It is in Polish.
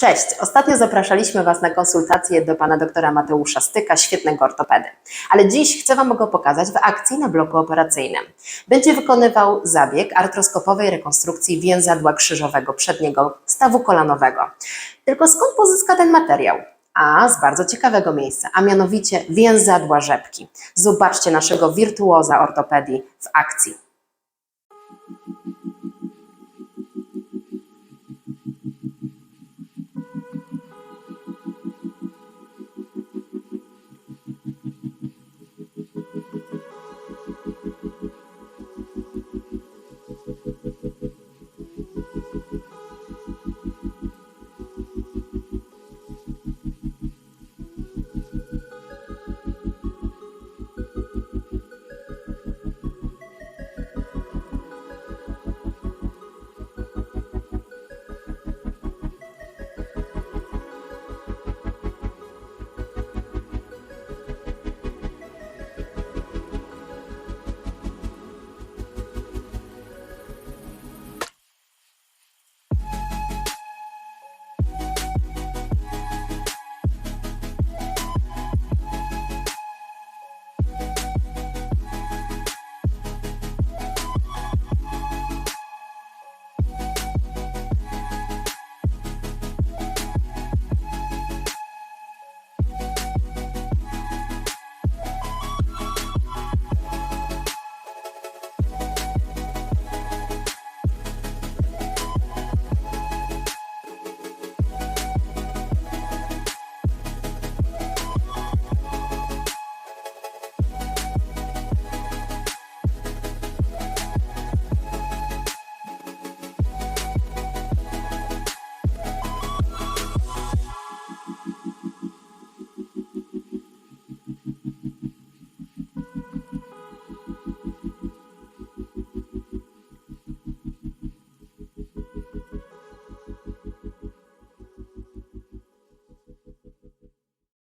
Cześć! Ostatnio zapraszaliśmy Was na konsultację do pana doktora Mateusza Styka, świetnego ortopedy. Ale dziś chcę Wam go pokazać w akcji na bloku operacyjnym. Będzie wykonywał zabieg artroskopowej rekonstrukcji więzadła krzyżowego przedniego stawu kolanowego. Tylko skąd pozyska ten materiał? A z bardzo ciekawego miejsca, a mianowicie więzadła rzepki. Zobaczcie naszego wirtuoza ortopedii w akcji.